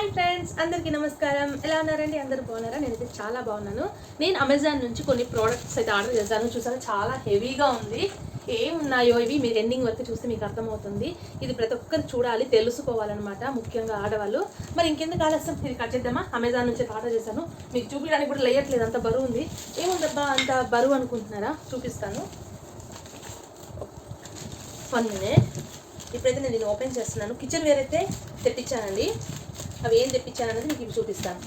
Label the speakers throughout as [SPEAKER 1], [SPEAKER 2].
[SPEAKER 1] Hi friends అందరికీ నమస్కారం. ఎలా ఉన్నారండి? అందరు బాగున్నారా? నేనైతే చాలా బాగున్నాను. నేను అమెజాన్ నుంచి కొన్ని ప్రోడక్ట్స్ అయితే ఆర్డర్ చేశాను. చూసాను చాలా హెవీగా ఉంది. ఏమున్నాయో ఇవి? మీరు ఎండింగ్ వరకు చూస్తే మీకు అర్థమవుతుంది. ఇది ప్రతి ఒక్కరు చూడాలి తెలుసుకోవాలన్నమాట ముఖ్యంగా ఆడవాళ్ళు. మరి ఇంకెందుకు ఆలస్యం? ఇది కట్ చేద్దామా? అమెజాన్ నుంచి అయితే ఆర్డర్ చేశాను. మీకు చూపించడానికి కూడా లేయట్లేదు అంత బరువు ఉంది. ఏముందబ్బా అంత బరువు అనుకుంటున్నారా? చూపిస్తాను. వన్ మినిట్ ఇప్పుడైతే నేను దీన్ని ఓపెన్ చేస్తున్నాను. కిచెన్ వేరైతే తెప్పించానండి. అవి ఏం తెప్పించాను అనేది మీకు చూపిస్తాను.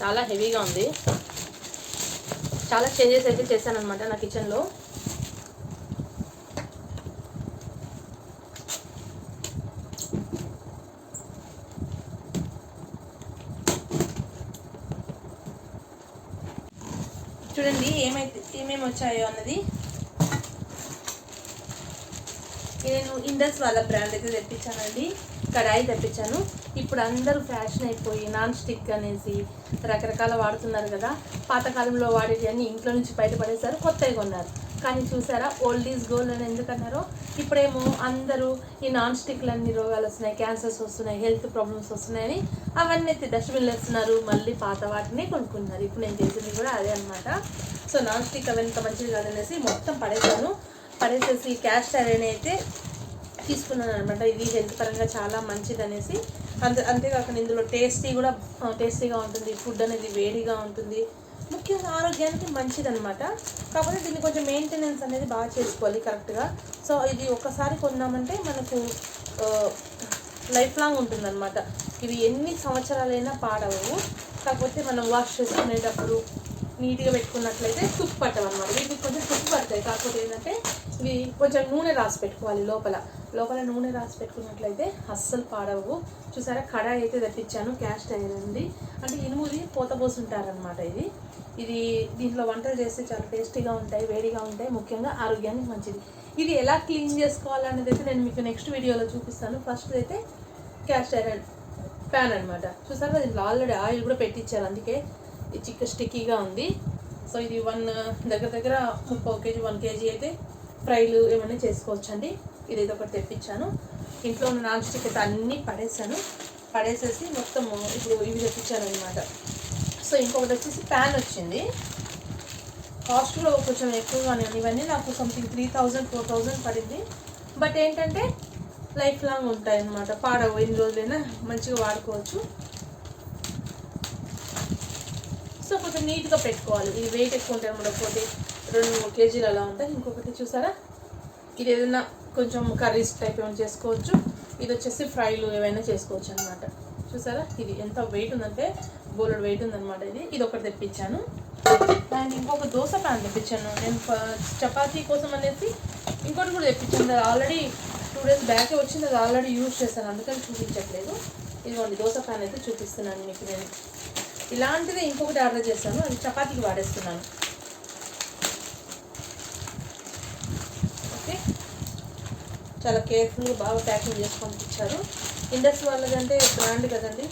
[SPEAKER 1] చాలా హెవీగా ఉంది. చాలా చేంజెస్ అయితే చేశాను అనమాట నా కిచెన్లో. ఏమేమి వచ్చాయో అన్నది. నేను ఇండస్ వాళ్ళ బ్రాండ్ అయితే తెప్పించానండి. కడాయి తెప్పించాను. ఇప్పుడు అందరూ ఫ్యాషన్ అయిపోయి నాన్ స్టిక్ అనేసి రకరకాల వాడుతున్నారు కదా. పాతకాలంలో వాడేవి అన్ని ఇంట్లో నుంచి బయటపడేశారు కొత్తవి కొన్నారు. కానీ చూసారా? ఓల్డ్ ఈజ్ గోల్డ్ అని ఎందుకన్నారు? ఇప్పుడేమో అందరూ ఈ నాన్ స్టిక్లు అన్ని రోగాలు వస్తున్నాయి క్యాన్సర్స్ వస్తున్నాయి హెల్త్ ప్రాబ్లమ్స్ వస్తున్నాయని అవన్నీ ఎత్తి డస్ట్బిన్లు వేస్తున్నారు మళ్ళీ పాత వాటిని కొనుక్కున్నారు. ఇప్పుడు నేను చేసింది కూడా అదే అనమాట సో నాన్ స్టిక్ అవి ఎంత మంచిది కాదనేసి మొత్తం పడేసాను పడేసేసి క్యాష్ ఐరన్ అయితే తీసుకున్నాను అనమాట ఇది హెల్త్ పరంగా చాలా మంచిది అనేసి అంతే అంతేకాకుండా ఇందులో టేస్టీ కూడా టేస్టీగా ఉంటుంది. ఫుడ్ అనేది వేడిగా ఉంటుంది. ముఖ్యంగా ఆరోగ్యానికి మంచిది అనమాట కాకపోతే దీన్ని కొంచెం మెయింటెనెన్స్ అనేది బాగా చేసుకోవాలి కరెక్ట్గా సో ఇది ఒక్కసారి కొన్నామంటే మనకు లైఫ్ లాంగ్ ఉంటుందన్నమాట. ఇవి ఎన్ని సంవత్సరాలైనా పాడవు. కాకపోతే మనం వాష్ చేసుకునేటప్పుడు నీట్గా పెట్టుకున్నట్లయితే తుప్పు పట్టవు అనమాట వీటికి కొంచెం తుప్పు పడతాయి. కాకపోతే ఏంటంటే ఇవి కొంచెం నూనె రాసి పెట్టుకోవాలి లోపల. లోపల నూనె రాసి పెట్టుకున్నట్లయితే అస్సలు పాడవు. చూసారా? కడాయి అయితే తెప్పించాను. క్యాస్ట్ ఐరన్ అంటే ఇనుముది పోత పోసుంటారనమాట ఇది. ఇది దీంట్లో వంటలు చేస్తే చాలా టేస్టీగా ఉంటాయి వేడిగా ఉంటాయి ముఖ్యంగా ఆరోగ్యానికి మంచిది. ఇది ఎలా క్లీన్ చేసుకోవాలనేది అయితే నేను మీకు నెక్స్ట్ వీడియోలో చూపిస్తాను. ఫస్ట్ అయితే క్యాస్ట్ ఐరన్ ప్యాన్ అనమాట చూసారా? దీంట్లో ఆల్రెడీ ఆయిల్ కూడా పెట్టించారు. అందుకే చిక్క స్టిక్కీగా ఉంది. సో ఇది వన్ దగ్గర దగ్గర ముప్పై కేజీ వన్ కేజీ అయితే ఫ్రైలు ఏమైనా చేసుకోవచ్చు అండి ఇది ఏదో ఒకటి తెప్పించాను. ఇంట్లో ఉన్న నాన్ స్టిక్ అయితే అన్నీ పడేసాను. పడేసేసి మొత్తం ఇప్పుడు ఇవి తెప్పించాను అనమాట సో ఇంకొకటి వచ్చేసి ప్యాన్ వచ్చింది. కాస్ట్లో కొంచెం ఎక్కువగానే ఇవన్నీ నాకు something three thousand four thousand పడింది. బట్ ఏంటంటే లైఫ్ లాంగ్ ఉంటాయి అన్నమాట పాడవు. ఎన్ని రోజులైనా మంచిగా వాడుకోవచ్చు సో కొంచెం నీట్గా పెట్టుకోవాలి. ఇది వెయిట్ ఎక్కువ ఉంటాయి అన్నమాట ఒకటి రెండు మూడు కేజీలు అలా ఉంటాయి ఇంకొకటి చూసారా? ఇది ఏదైనా కొంచెం కర్రీస్ టైప్ ఏమైనా చేసుకోవచ్చు. ఇది వచ్చేసి ఫ్రైలు ఏవైనా చేసుకోవచ్చు అనమాట చూసారా? ఇది ఎంత వెయిట్ ఉందంటే బోలెడ్ వెయిట్ ఉందన్నమాట ఇది. ఇది ఒకటి తెప్పించాను. అండ్ ఇంకొక దోశ ప్యాన్ తెప్పించాను. నేను చపాతీ కోసం అనేసి ఇంకోటి కూడా తెప్పించాను. అది ఆల్రెడీ టూ డేస్ బ్యాక్ వచ్చింది. అది ఆల్రెడీ యూజ్ చేశాను. అందుకని చూపించట్లేదు. ఇదిగోండి దోశ ప్యాన్ అయితే చూపిస్తున్నాను మీకు నేను. ఇలాంటిది ఇంకొకటి ఆర్డర్ చేశాను. అది చపాతీకి వాడేస్తున్నాను. ఓకే. చాలా కేర్ఫుల్గా బాగా ప్యాకింగ్ చేసి పంపించారు. ఇండస్ వాళ్ళదంటే బ్రాండ్ కదండి.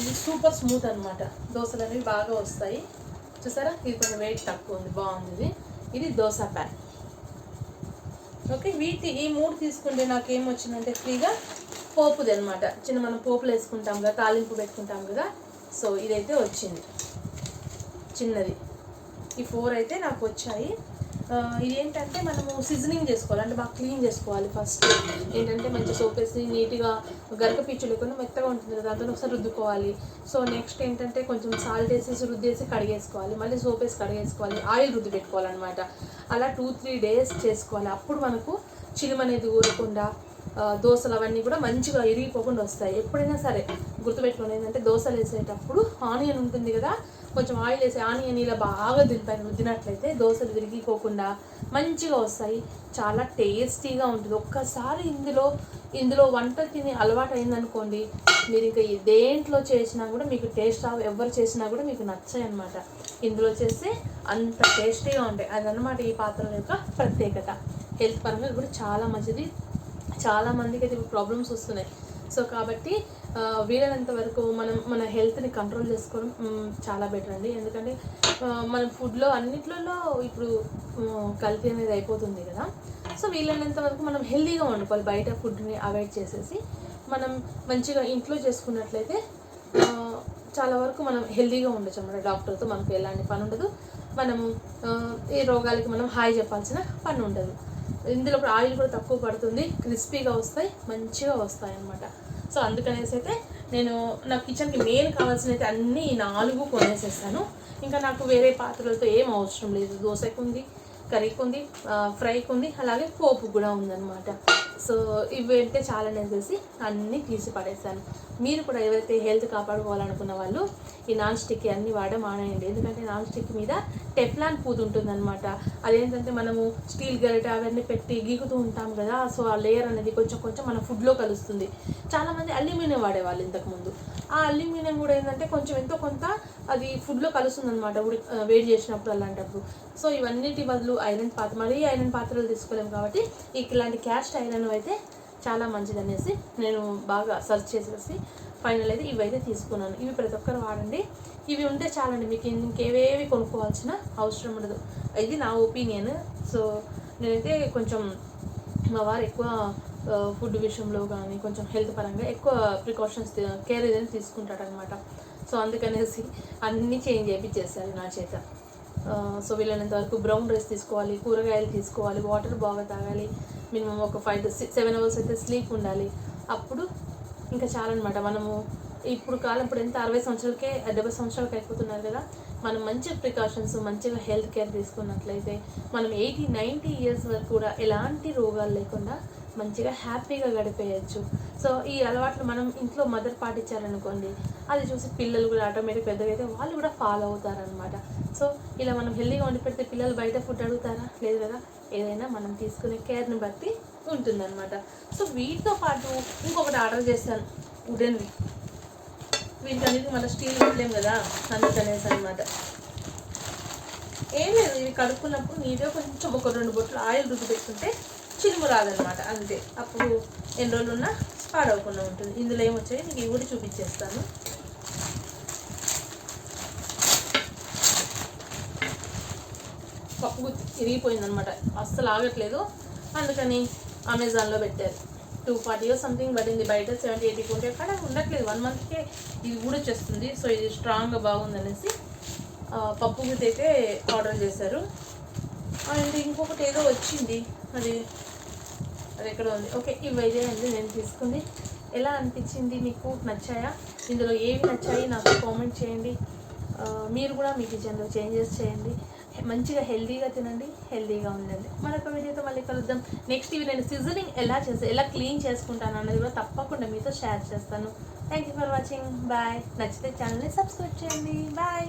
[SPEAKER 1] ఇది సూపర్ స్మూత్ అనమాట దోశలు అనేవి బాగా వస్తాయి. చూసారా? ఇది కొంచెం వెయిట్ తక్కువ ఉంది. బాగుంది ఇది. ఇది దోశ ప్యాన్ ఓకే వీటి ఈ మూడు తీసుకుంటే నాకు ఏం వచ్చిందంటే ఫ్రీగా పోపుది అనమాట చిన్న మనం పోపులు వేసుకుంటాం కదా తాలింపు పెట్టుకుంటాం కదా. సో ఇదైతే వచ్చింది. చిన్నది. ఈ ఫోర్ అయితే నాకు వచ్చాయి. ఇదేంటంటే ఇది ఏంటంటే మనము సీజనింగ్ చేసుకోవాలి. అంటే బాగా క్లీన్ చేసుకోవాలి ఫస్ట్ ఏంటంటే మంచి సోప్ వేసి నీట్గా గరక పిచ్చు లేకుండా మెత్తగా ఉంటుంది కదా దాంతో ఒకసారి రుద్దుకోవాలి. సో నెక్స్ట్ ఏంటంటే కొంచెం సాల్ట్ వేసేసి రుద్దేసి కడిగేసుకోవాలి. మళ్ళీ సోప్ వేసి కడిగేసుకోవాలి. ఆయిల్ రుద్ది పెట్టుకోవాలన్నమాట. అలా టూ త్రీ డేస్ చేసుకోవాలి. అప్పుడు మనకు చిలుమ అనేది ఊరకుండా దోశలు అవన్నీ కూడా మంచిగా ఇరిగిపోకుండా వస్తాయి. ఎప్పుడైనా సరే గుర్తుపెట్టుకోండి ఏంటంటే దోశలు వేసేటప్పుడు ఆనియన్ ఉంటుంది కదా కొంచెం ఆయిల్ వేసి ఆనియన్ ఇలా బాగా దీనిపైన రుద్దినట్లయితే దోశలు విరిగిపోకుండా మంచిగా వస్తాయి. చాలా టేస్టీగా ఉంటుంది. ఒక్కసారి ఇందులో ఇందులో వంట తిని అలవాటు అయిందనుకోండి మీరు ఇంకా దేంట్లో చేసినా కూడా మీకు టేస్ట్ రావు ఎవరు చేసినా కూడా మీకు నచ్చాయి అనమాట ఇందులో చేస్తే అంత టేస్టీగా ఉంటాయి. అదనమాట ఈ పాత్రల యొక్క ప్రత్యేకత. హెల్త్ పరంగా కూడా చాలా మంచిది. చాలా మందికి అయితే ప్రాబ్లమ్స్ వస్తున్నాయి. సో కాబట్టి వీలైనంత వరకు మనం మన హెల్త్ని కంట్రోల్ చేసుకోవడం చాలా బెటర్ అండి. ఎందుకంటే మన ఫుడ్లో అన్నిట్లలో ఇప్పుడు కల్తీ అనేది అయిపోతుంది కదా. సో వీలైనంత వరకు మనం హెల్తీగా వండుకోవాలి. బయట ఫుడ్ని అవాయిడ్ చేసేసి మనం మంచిగా ఇంట్లో చేసుకున్నట్లయితే చాలా వరకు మనం హెల్తీగా ఉండొచ్చు అన్నమాట. డాక్టర్తో మనకు ఎలాంటి పని ఉండదు. మనము ఈ ఏ రోగాలకి మనం హాయ్ చెప్పాల్సిన పని ఉండదు. ఇందులో కూడా ఆయిల్ కూడా తక్కువ పడుతుంది క్రిస్పీగా వస్తాయి మంచిగా వస్తాయి అనమాట సో అందుకనేసి అయితే నేను నా కిచెన్కి మెయిన్ కావాల్సిన అయితే అన్నీ నాలుగు కొనేసేసాను. ఇంకా నాకు వేరే పాత్రలతో ఏం అవసరం లేదు. దోశకు ఉంది కర్రీకి ఉంది ఫ్రైకి ఉంది అలాగే పోపు కూడా ఉందన్నమాట. సో ఇవి అంటే చాలా అనేసి అన్నీ తీసి పడేసాను మీరు కూడా ఎవరైతే హెల్త్ కాపాడుకోవాలనుకున్న వాళ్ళు ఈ నాన్ స్టిక్ అన్నీ వాడడం మానేయండి. ఎందుకంటే నాన్ స్టిక్ మీద టెఫ్లాన్ పూత ఉంటుందన్నమాట. అదేంటంటే మనము స్టీల్ గరిట అవన్నీ పెట్టి గీకుతూ ఉంటాం కదా సో ఆ లేయర్ అనేది కొంచెం కొంచెం మన ఫుడ్లో కలుస్తుంది. చాలామంది అల్యూమినియం వాడేవాళ్ళు ఇంతకుముందు ఆ అల్యూమినియం కూడా ఏంటంటే కొంచెం ఎంతో కొంత అది ఫుడ్లో కలుస్తుందన్నమాట ఉడి వేడి చేసినప్పుడు అలాంటప్పుడు. సో ఇవన్నిటి బదులు ఐరన్ పాత్ర మరీ ఐరన్ పాత్రలు తీసుకోలేము కాబట్టి ఇలాంటి క్యాస్ట్ ఐరన్ అయితే చాలా మంచిది అనేసి నేను బాగా సెర్చ్ చేసేసి ఫైనల్ అయితే ఇవి అయితే తీసుకున్నాను. ఇవి ప్రతి ఒక్కరు వాడండి. ఇవి ఉంటే చాలండి మీకు ఇంకేవేవి కొనుక్కోవాల్సిన అవసరం ఉండదు. ఇది నా ఒపీనియన్ సో నేనైతే కొంచెం మా వారు ఎక్కువ ఫుడ్ విషయంలో కానీ కొంచెం హెల్త్ పరంగా ఎక్కువ ప్రికాషన్స్ కేర్ ఏదైనా తీసుకుంటాడనమాట సో అందుకనేసి అన్నీ చేంజ్ చేయించేసారు నా చేత. సో వీలైనంత వరకు బ్రౌన్ రైస్ తీసుకోవాలి కూరగాయలు తీసుకోవాలి వాటర్ బాగా తాగాలి. మినిమం ఒక five to six seven hours అయితే స్లీప్ ఉండాలి. అప్పుడు ఇంకా చాలన్నమాట. మనము ఇప్పుడు కాలం ఇప్పుడు ఎంత అరవై సంవత్సరాలకే డెబ్బై సంవత్సరాలకి అయిపోతున్నారు కదా మనం మంచి ప్రికాషన్స్ మంచిగా హెల్త్ కేర్ తీసుకున్నట్లయితే మనం ఎయిటీ నైంటీ ఇయర్స్ వరకు కూడా ఎలాంటి రోగాలు లేకుండా మంచిగా హ్యాపీగా గడిపేయచ్చు. సో ఈ అలవాట్లు మనం ఇంట్లో మదర్ పాటించారనుకోండి అది చూసి పిల్లలు కూడా ఆటోమేటిక్ పెద్దగా అయితే వాళ్ళు కూడా ఫాలో అవుతారనమాట సో ఇలా మనం హెల్దీగా వండి పెడితే పిల్లలు బయట ఫుడ్ అడుగుతారా? లేదు కదా? ఏదైనా మనం తీసుకునే కేర్ని బట్టి ఉంటుందన్నమాట. సో వీటితో పాటు ఇంకొకటి ఆర్డర్ చేశాను. వీటి అనేది మన స్టీల్ పెట్టలేం కదా? అందుకనేసి అనమాట ఏం లేదు ఇవి కడుక్కున్నప్పుడు నీట్గా కొంచెం ఒక రెండు బొట్లు ఆయిల్ రుద్దు పెట్టుకుంటే చిలుము రాదనమాట అంతే. అప్పుడు ఎన్ని రోజులు ఉన్నా పాడవకుండా ఉంటుంది. ఇందులో ఏమొచ్చాయి మీకు ఇవి కూడా చూపించేస్తాను. పప్పు ఇరిగిపోయిందనమాట అస్సలు ఆగట్లేదు. అందుకని అమెజాన్లో పెట్టారు. టూ ఫార్టీ సంథింగ్ పడింది. బయట సెవెంటీ ఎయిటీ కొంటే అక్కడ ఉండట్లేదు. వన్ మంత్కే ఇది కూడా వచ్చేస్తుంది. సో ఇది స్ట్రాంగ్గా బాగుందనేసి పప్పు గుత్తి అయితే ఆర్డర్ చేశారు. అండ్ ఇంకొకటి ఏదో వచ్చింది. అది అది ఎక్కడ ఉంది. ఓకే ఇవైతే అండి నేను తీసుకుంది. ఎలా అనిపించింది? మీకు నచ్చాయా? ఇందులో ఏవి నచ్చాయి? నాకు కామెంట్ చేయండి. మీరు కూడా మీ కిచెన్లో చేంజెస్ చేయండి. మంచిగా హెల్దీగా తినండి హెల్దీగా ఉండండి. మరొక వీడియోతో మళ్ళీ కలుద్దాం. నెక్స్ట్ ఇవి నేను సిజనింగ్ ఎలా చేస్తాను ఎలా క్లీన్ చేసుకుంటాను అన్నది కూడా తప్పకుండా మీతో షేర్ చేస్తాను. Thank you for watching bye నచ్చితే ఛానల్ని సబ్స్క్రైబ్ చేయండి. బాయ్